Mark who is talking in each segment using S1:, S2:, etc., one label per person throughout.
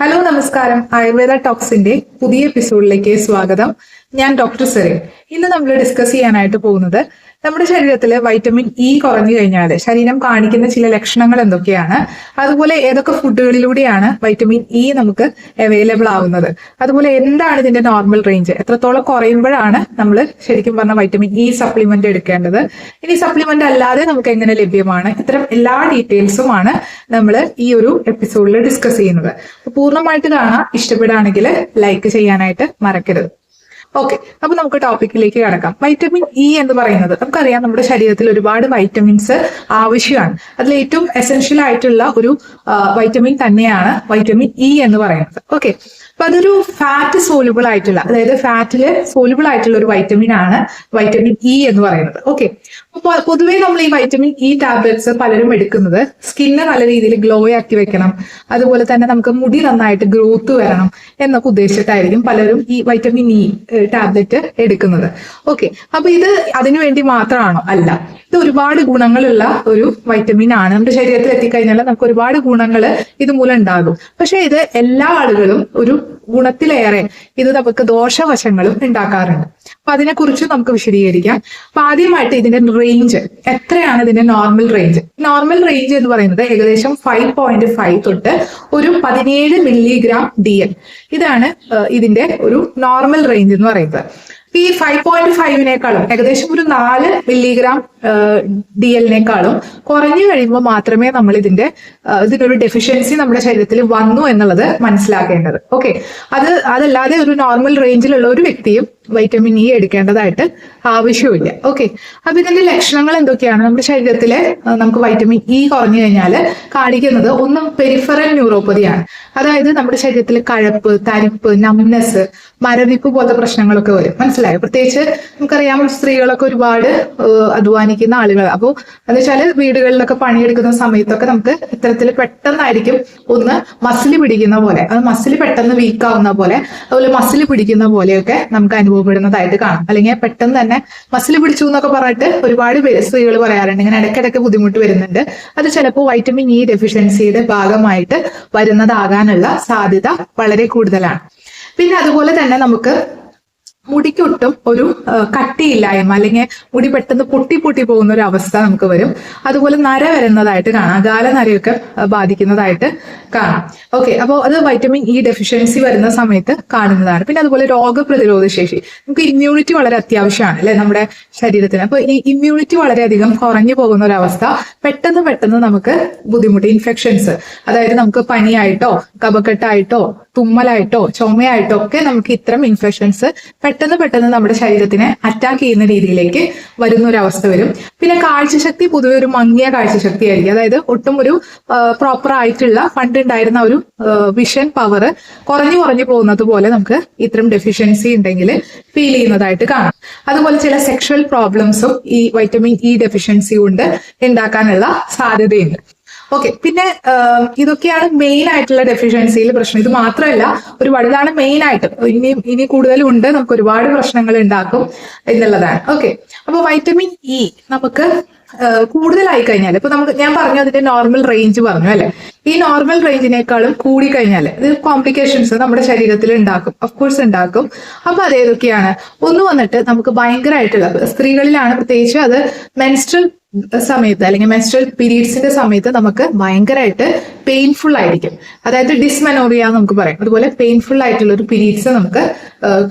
S1: Hello നമസ്കാരം. ആയുർവേദ ടോക്സിന്റെ പുതിയ എപ്പിസോഡിലേക്ക് സ്വാഗതം. ഞാൻ ഡോക്ടർ സെറിൻ. ഇന്ന് നമ്മൾ ഡിസ്കസ് ചെയ്യാനായിട്ട് പോകുന്നത് നമ്മുടെ ശരീരത്തിൽ വൈറ്റമിൻ ഇ കുറഞ്ഞു കഴിഞ്ഞാൽ ശരീരം കാണിക്കുന്ന ചില ലക്ഷണങ്ങൾ എന്തൊക്കെയാണ്? അതുപോലെ ഏതൊക്കെ ഫുഡുകളിലൂടെയാണ് വൈറ്റമിൻ ഇ നമുക്ക് അവൈലബിൾ ആവുന്നത്? അതുപോലെ എന്താണ് ഇതിന്റെ നോർമൽ റേഞ്ച് എത്രത്തോളം കുറയുമ്പോഴാണ് നമ്മൾ ശരിക്കും പറഞ്ഞ വൈറ്റമിൻ ഇ സപ്ലിമെന്റ് എടുക്കേണ്ടത്? ഇനി സപ്ലിമെന്റ് അല്ലാതെ നമുക്ക് എങ്ങനെ ലഭ്യമാണ്? ഇത്തരം എല്ലാ ഡീറ്റെയിൽസുമാണ് നമ്മൾ ഈ ഒരു എപ്പിസോഡിൽ ഡിസ്കസ് ചെയ്യുന്നത്. പൂർണമായിട്ട് കാണാൻ ഇഷ്ടപ്പെടുകയാണെങ്കിൽ ലൈക്ക് ചെയ്യാനായിട്ട് മറക്കരുത്. ഓക്കെ അപ്പൊ നമുക്ക് ടോപ്പിക്കിലേക്ക് കടക്കാം. വൈറ്റമിൻ ഇ എന്ന് പറയുന്നത് നമുക്കറിയാം നമ്മുടെ ശരീരത്തിൽ ഒരുപാട് വൈറ്റമിൻസ് ആവശ്യമാണ്. അതിൽ ഏറ്റവും എസെൻഷ്യൽ ആയിട്ടുള്ള ഒരു വൈറ്റമിൻ തന്നെയാണ് വൈറ്റമിൻ ഇ എന്ന് പറയുന്നത്. ഓക്കെ അപ്പൊ അതൊരു ഫാറ്റ് സോലുബിൾ ആയിട്ടുള്ള അതായത് ഫാറ്റിൽ സോലുബിൾ ആയിട്ടുള്ള ഒരു വൈറ്റമിൻ ആണ് വൈറ്റമിൻ ഇ എന്ന് പറയുന്നത്. ഓക്കെ പൊതുവേ നമ്മൾ ഈ വൈറ്റമിൻ ഇ ടാബ്ലറ്റ്സ് പലരും എടുക്കുന്നത്. സ്കിന്ന് നല്ല രീതിയിൽ ഗ്ലോ ആക്കി വെക്കണം. അതുപോലെ തന്നെ നമുക്ക് മുടി നന്നായിട്ട് ഗ്രോത്ത് വരണം എന്നൊക്കെ ഉദ്ദേശിച്ചിട്ടായിരിക്കും പലരും ഈ വൈറ്റമിൻ ഇ ടാബ്ലറ്റ് എടുക്കുന്നത്. ഓക്കെ അപ്പൊ ഇത് അതിനു വേണ്ടി മാത്രമാണോ? അല്ല. ഇത് ഒരുപാട് ഗുണങ്ങളുള്ള ഒരു വൈറ്റമിൻ ആണ്. നമ്മുടെ ശരീരത്തിൽ എത്തിക്കഴിഞ്ഞാൽ നമുക്ക് ഒരുപാട് ഗുണങ്ങൾ ഇതുമൂലം ഉണ്ടാകും. പക്ഷെ ഇത് എല്ലാ ആളുകളും ഒരു ഗുണത്തിലേറെ ഇത് നമുക്ക് ദോഷവശങ്ങളും ഉണ്ടാക്കാറുണ്ട്. അപ്പൊ അതിനെക്കുറിച്ച് നമുക്ക് വിശദീകരിക്കാം. അപ്പൊ ആദ്യമായിട്ട് ഇതിന്റെ റേഞ്ച് എത്രയാണ് ഇതിന്റെ നോർമൽ റേഞ്ച് നോർമൽ റേഞ്ച് എന്ന് പറയുന്നത് ഏകദേശം ഫൈവ് പോയിന്റ് ഫൈവ് തൊട്ട് ഒരു പതിനേഴ് മില്ലിഗ്രാം ഡി എൽ ഇതാണ് ഇതിന്റെ ഒരു നോർമൽ റേഞ്ച് എന്ന് പറയുന്നത്. ഈ ഫൈവ് പോയിന്റ് ഫൈവിനേക്കാളും ഏകദേശം ഒരു നാല് മില്ലിഗ്രാം ഡി എല്ലിനേക്കാളും കുറഞ്ഞു കഴിയുമ്പോൾ മാത്രമേ നമ്മൾ ഇതിന്റെ ഒരു ഡെഫിഷ്യൻസി നമ്മുടെ ശരീരത്തിൽ വന്നു എന്നുള്ളത് മനസ്സിലാക്കേണ്ടത്. ഓക്കെ അത് അതല്ലാതെ ഒരു നോർമൽ റേഞ്ചിലുള്ള ഒരു വ്യക്തിയും വൈറ്റമിൻ ഇ എടുക്കേണ്ടതായിട്ട് ആവശ്യമില്ല. ഓക്കെ അപ്പൊ ഇതിന്റെ ലക്ഷണങ്ങൾ എന്തൊക്കെയാണ്? നമ്മുടെ ശരീരത്തിലെ നമുക്ക് വൈറ്റമിൻ ഇ കുറഞ്ഞു കഴിഞ്ഞാൽ കാണിക്കുന്നത് ഒന്ന് പെരിഫറൽ ന്യൂറോപ്പതിയാണ് അതായത് നമ്മുടെ ശരീരത്തിൽ കഴപ്പ് തരിപ്പ് നംനെസ് മരവിപ്പ് പോലത്തെ പ്രശ്നങ്ങളൊക്കെ വരും. മനസ്സിലായോ? പ്രത്യേകിച്ച് നമുക്കറിയാം സ്ത്രീകളൊക്കെ ഒരുപാട് അധ്വാനിക്കുന്ന ആളുകൾ അപ്പോൾ എന്ന് വെച്ചാൽ വീടുകളിലൊക്കെ പണിയെടുക്കുന്ന സമയത്തൊക്കെ നമുക്ക് ഇത്തരത്തിൽ പെട്ടെന്നായിരിക്കും ഒന്ന് മസിൽ പിടിക്കുന്ന പോലെ അത് മസിൽ പെട്ടെന്ന് വീക്കാവുന്ന പോലെ അതുപോലെ മസിൽ പിടിക്കുന്ന പോലെയൊക്കെ നമുക്ക് അനുഭവപ്പെടുന്നതായിട്ട് കാണാം. അല്ലെങ്കിൽ പെട്ടെന്ന് തന്നെ മസിൽ പിടിച്ചു എന്നൊക്കെ പറഞ്ഞിട്ട് ഒരുപാട് പേര് സ്ത്രീകൾ പറയാറുണ്ട്. ഇങ്ങനെ ഇടയ്ക്കിടയ്ക്ക് ബുദ്ധിമുട്ട് വരുന്നുണ്ട്. അത് ചിലപ്പോൾ വൈറ്റമിൻ ഇ ഡെഫിഷ്യൻസിയുടെ ഭാഗമായിട്ട് വരുന്നതാകാനുള്ള സാധ്യത വളരെ കൂടുതലാണ്. പിന്നെ അതുപോലെ തന്നെ നമുക്ക് മുടിക്കൊട്ടും ഒരു കട്ടിയില്ലായ്മ അല്ലെങ്കിൽ മുടി പെട്ടെന്ന് പൊട്ടി പൊട്ടി പോകുന്ന ഒരു അവസ്ഥ നമുക്ക് വരും. അതുപോലെ നര വരുന്നതായിട്ട് കാണാം. ഗാല നരയൊക്കെ ബാധിക്കുന്നതായിട്ട് കാണാം. ഓക്കെ അപ്പോൾ അത് വൈറ്റമിൻ ഇ ഡെഫിഷ്യൻസി വരുന്ന സമയത്ത് കാണുന്നതാണ്. പിന്നെ അതുപോലെ രോഗപ്രതിരോധ ശേഷി. നമുക്ക് ഇമ്മ്യൂണിറ്റി വളരെ അത്യാവശ്യമാണ് അല്ലെ നമ്മുടെ ശരീരത്തിന്. അപ്പോൾ ഈ ഇമ്മ്യൂണിറ്റി വളരെയധികം കുറഞ്ഞു പോകുന്ന ഒരു അവസ്ഥ. പെട്ടെന്ന് പെട്ടെന്ന് നമുക്ക് ബുദ്ധിമുട്ട് ഇൻഫെക്ഷൻസ് അതായത് നമുക്ക് പനിയായിട്ടോ കപക്കെട്ടായിട്ടോ തുമ്മലായിട്ടോ ചുമയായിട്ടോ ഒക്കെ നമുക്ക് ഇത്തരം ഇൻഫെക്ഷൻസ് പെട്ടെന്ന് പെട്ടെന്ന് നമ്മുടെ ശരീരത്തിനെ അറ്റാക്ക് ചെയ്യുന്ന രീതിയിലേക്ക് വരുന്ന ഒരു അവസ്ഥ വരും. പിന്നെ കാഴ്ചശക്തി പൊതുവെ ഒരു മങ്ങിയ കാഴ്ചശക്തി ആയിരിക്കും അതായത് ഒട്ടും ഒരു പ്രോപ്പർ ആയിട്ടുള്ള പണ്ട് ഉണ്ടായിരുന്ന ഒരു വിഷൻ പവർ കുറഞ്ഞു കുറഞ്ഞു പോകുന്നത് പോലെ നമുക്ക് ഇത്തരം ഡെഫിഷ്യൻസി ഉണ്ടെങ്കിൽ ഫീൽ ചെയ്യുന്നതായിട്ട് കാണാം. അതുപോലെ ചില സെക്ഷൽ പ്രോബ്ലംസും ഈ വൈറ്റമിൻ ഇ ഡെഫിഷ്യൻസി കൊണ്ട് ഉണ്ടാക്കാനുള്ള സാധ്യതയുണ്ട്. ഓക്കെ പിന്നെ ഇതൊക്കെയാണ് മെയിൻ ആയിട്ടുള്ള ഡെഫിഷ്യൻസിയിൽ പ്രശ്നം. ഇത് മാത്രമല്ല ഒരുപാട് ഇതാണ് മെയിൻ ആയിട്ട്. ഇനി ഇനി കൂടുതലും ഉണ്ട് നമുക്ക് ഒരുപാട് പ്രശ്നങ്ങൾ ഉണ്ടാക്കും എന്നുള്ളതാണ്. ഓക്കെ അപ്പൊ വൈറ്റമിൻ ഇ നമുക്ക് കൂടുതലായി കഴിഞ്ഞാൽ ഇപ്പൊ നമുക്ക് ഞാൻ പറഞ്ഞു അതിന്റെ നോർമൽ റേഞ്ച് പറഞ്ഞു അല്ലെ? ഈ നോർമൽ റേഞ്ചിനേക്കാളും കൂടി കഴിഞ്ഞാൽ ഇത് കോംപ്ലിക്കേഷൻസ് നമ്മുടെ ശരീരത്തിൽ ഉണ്ടാക്കും. കോഴ്സ് ഉണ്ടാക്കും. അപ്പൊ അതേതൊക്കെയാണ് ഒന്ന് വന്നിട്ട് നമുക്ക് ഭയങ്കരമായിട്ടുള്ള സ്ത്രീകളിലാണ് പ്രത്യേകിച്ച് അത് മെൻസ്ട്രൽ സമയത്ത് അല്ലെങ്കിൽ മെസ്ട്രൽ പീരീഡ്സിന്റെ സമയത്ത് നമുക്ക് ഭയങ്കരമായിട്ട് പെയിൻഫുൾ ആയിരിക്കും. അതായത് ഡിസ്മെനോറിയ എന്ന് നമുക്ക് പറയാം. അതുപോലെ പെയിൻഫുൾ ആയിട്ടുള്ള ഒരു പീരീഡ്സ് നമുക്ക്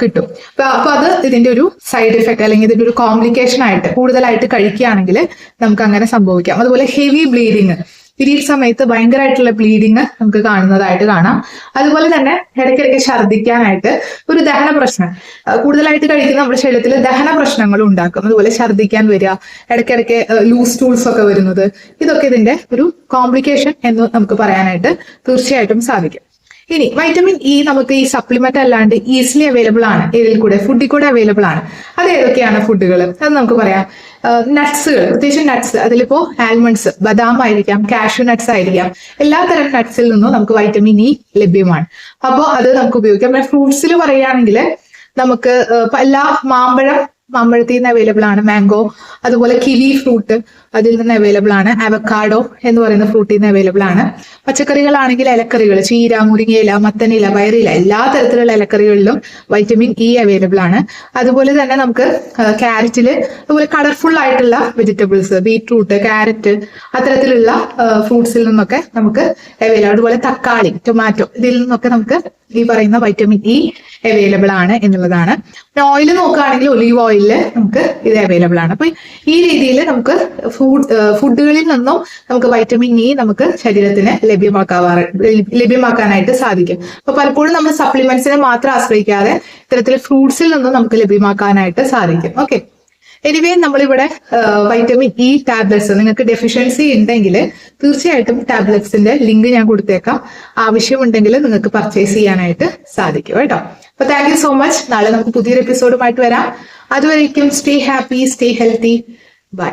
S1: കിട്ടും. അപ്പൊ അത് ഇതിന്റെ ഒരു സൈഡ് എഫക്ട് അല്ലെങ്കിൽ ഇതിന്റെ ഒരു കോംപ്ലിക്കേഷൻ ആയിട്ട് കൂടുതലായിട്ട് കഴിക്കുകയാണെങ്കിൽ നമുക്ക് അങ്ങനെ സംഭവിക്കാം. അതുപോലെ ഹെവി ബ്ലീഡിങ് പീരീഡ് സമയത്ത് ഭയങ്കരമായിട്ടുള്ള ബ്ലീഡിങ് നമുക്ക് കാണുന്നതായിട്ട് കാണാം. അതുപോലെ തന്നെ ഇടയ്ക്കിടയ്ക്ക് ഛർദ്ദിക്കാനായിട്ട് ഒരു ദഹന പ്രശ്നം. കൂടുതലായിട്ട് കഴിക്കുന്ന നമ്മുടെ ശരീരത്തിൽ ദഹന പ്രശ്നങ്ങൾ ഉണ്ടാക്കും. അതുപോലെ ഛർദ്ദിക്കാൻ വരിക ഇടയ്ക്കിടയ്ക്ക് ലൂസ് ടൂൾസ് ഒക്കെ വരുന്നത്. ഇതൊക്കെ ഇതിന്റെ ഒരു കോംപ്ലിക്കേഷൻ എന്ന് നമുക്ക് പറയാനായിട്ട് തീർച്ചയായിട്ടും സാധിക്കും. ഇനി വൈറ്റമിൻ ഇ നമുക്ക് ഈ സപ്ലിമെന്റ് അല്ലാണ്ട് ഈസിലി അവൈലബിൾ ആണ്. ഇതിൽ കൂടെ ഫുഡിൽ കൂടെ അവൈലബിൾ ആണ്. അത് ഏതൊക്കെയാണ് ഫുഡുകൾ അത് നമുക്ക് പറയാം. നട്ട്സുകൾ പ്രത്യേകിച്ച് നട്ട്സ് അതിലിപ്പോ ആൽമണ്ട്സ് ബദാം ആയിരിക്കാം കാഷ്യൂ നട്ട്സ് ആയിരിക്കാം. എല്ലാ തരം നട്ട്സിൽ നിന്നും നമുക്ക് വൈറ്റമിൻ ഇ ലഭ്യമാണ്. അപ്പോൾ അത് നമുക്ക് ഉപയോഗിക്കാം. പിന്നെ ഫ്രൂട്ട്സിൽ പറയുകയാണെങ്കിൽ നമുക്ക് എല്ലാ മാമ്പഴം മാമ്പഴത്തിൽ നിന്ന് അവൈലബിൾ ആണ്. മാംഗോ അതുപോലെ കിവി ഫ്രൂട്ട് അതിൽ നിന്ന് അവൈലബിൾ ആണ്. അവക്കാഡോ എന്ന് പറയുന്ന ഫ്രൂട്ടിൽ നിന്ന് അവൈലബിൾ ആണ്. പച്ചക്കറികളാണെങ്കിൽ ഇലക്കറികൾ ചീര മുരിങ്ങയില മത്തനില പയറില എല്ലാ തരത്തിലുള്ള ഇലക്കറികളിലും വൈറ്റമിൻ ഇ അവൈലബിൾ ആണ്. അതുപോലെ തന്നെ നമുക്ക് ക്യാരറ്റിൽ അതുപോലെ കളർഫുൾ ആയിട്ടുള്ള വെജിറ്റബിൾസ് ബീട്രൂട്ട് ക്യാരറ്റ് അത്തരത്തിലുള്ള ഫ്രൂട്ട്സിൽ നിന്നൊക്കെ നമുക്ക് അവൈലബിൾ അതുപോലെ തക്കാളി ടൊമാറ്റോ ഇതിൽ നിന്നൊക്കെ നമുക്ക് ഈ പറയുന്ന വൈറ്റമിൻ ഇ അവൈലബിൾ ആണ് എന്നുള്ളതാണ്. പിന്നെ ഓയിൽ നോക്കുകയാണെങ്കിൽ ഒലീവ് ഓയിലിൽ നമുക്ക് ഇത് അവൈലബിൾ ആണ്. അപ്പൊ ഈ രീതിയിൽ നമുക്ക് ഫുഡുകളിൽ നിന്നും നമുക്ക് വൈറ്റമിൻ ഇ നമുക്ക് ശരീരത്തിന് ലഭ്യമാക്കാവാറ് ലഭ്യമാക്കാനായിട്ട് സാധിക്കും. അപ്പൊ പലപ്പോഴും നമ്മൾ സപ്ലിമെന്റ്സിനെ മാത്രം ആശ്രയിക്കാതെ ഇത്തരത്തിൽ ഫ്രൂട്ട്സിൽ നിന്നും നമുക്ക് ലഭ്യമാക്കാനായിട്ട് സാധിക്കും. ഓക്കെ എനിവേ നമ്മളിവിടെ വൈറ്റമിൻ ഇ ടാബ്ലറ്റ്സ് നിങ്ങൾക്ക് ഡെഫിഷ്യൻസി ഉണ്ടെങ്കിൽ തീർച്ചയായിട്ടും ടാബ്ലറ്റ്സിന്റെ ലിങ്ക് ഞാൻ കൊടുത്തേക്കാം. ആവശ്യമുണ്ടെങ്കിൽ നിങ്ങൾക്ക് പർച്ചേസ് ചെയ്യാനായിട്ട് സാധിക്കും കേട്ടോ. അപ്പൊ താങ്ക് യു സോ മച്ച് നാളെ നമുക്ക് പുതിയൊരു എപ്പിസോഡുമായിട്ട് വരാം. അതുവരേക്കും stay happy stay healthy bye